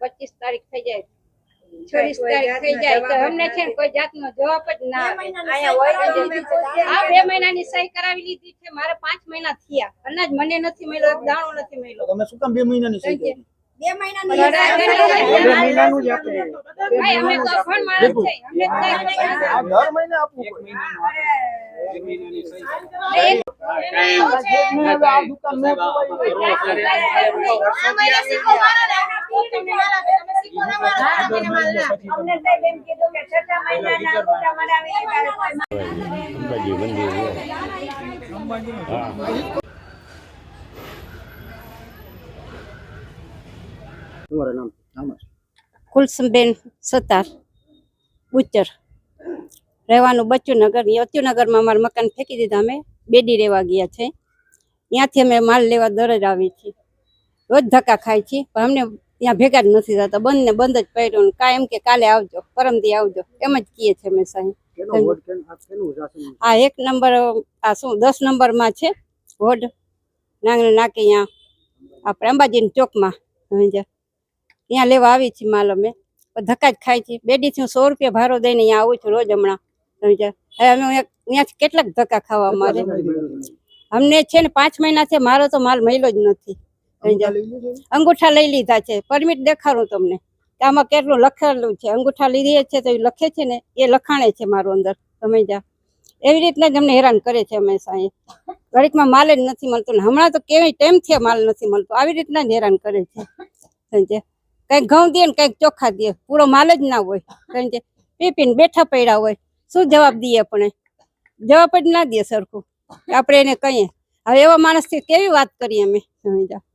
પચીસ તારીખ થઈ જાય. છવ્વીસ તારીખ થઈ જાય. તો અમને છે ને કોઈ જાતનો જવાબ જ ના આવે. આ બે મહિનાની સહી કરાવી લીધી છે. મારે પાંચ મહિના થયા. અનાજ મને નથી મળ્યો એક દાણો નથી મળ્યો. તમે શું કામ બે મહિનાની સહી કરી મહિનાનું જ આપે. અમે તો અભણ માણસ છે. અમને દર મહિને આપવું એક ને હવે કુલસુમબેન સતાર બુચર રહેવાનું બચ્ચુનગર યત્યુનગરમાં અમારું મકાન ફેંકી દીધા અમે. બેડી રહેવા ગયા છે. ત્યાંથી અમે માલ લેવા દરરોજ આવી છીએ. રોજ ધક્કા ખાય છીએ પણ અમને ત્યાં ભેગા જ નથી થતા. બંધને બંધ જ પહેર્યું ને કાંઈ એમ કે કાલે આવજો પરમદી આવજો. એમ જ કહીએ છે અમે સાહેબ. આ એક નંબર આ શું દસ નંબરમાં છે વોર્ડ. નાંગણ નાકે ત્યાં આપણે અંબાજીની ચોકમાં ત્યાં લેવા આવી છીએ માલ અમે. ધક્કા જ ખાય છે બેડીથી હું સો રૂપિયા ભાડો દઈને અહીંયા આવું છું રોજ હમણાં. હવે અમે અહીંયા- કેટલાક ધક્કા ખાવા મારે અમને છે ને પાંચ મહિના છે મારો તો માલ મળ્યો જ નથી. અંગૂઠા લઈ લીધા છે? પરમિટ દેખાડું તમને. આમાં કેટલું લખેલું છે. અંગૂઠા લીધી છે તો એ લખે છે ને એ લખાણે છે મારું અંદર. સમજ્યા? એવી રીતના જ અમને હેરાન કરે છે અમે એ ઘડીકમાં માલ જ નથી મળતો ને હમણાં તો કેવી ટાઈમથી માલ નથી મળતો. આવી રીતના જ હેરાન કરે છે. સમજે કંઈક ઘઉં દે ને કંઈક ચોખા દે પૂરો માલ જ ના હોય. સમજે પી પીને બેઠા પડ્યા હોય. શું જવાબ દઈએ આપણે? જવાબ જ ના દે સરખું. આપણે એને કહીએ. હવે એવા માણસથી કેવી વાત કરીએ અમે? સમજ્યા?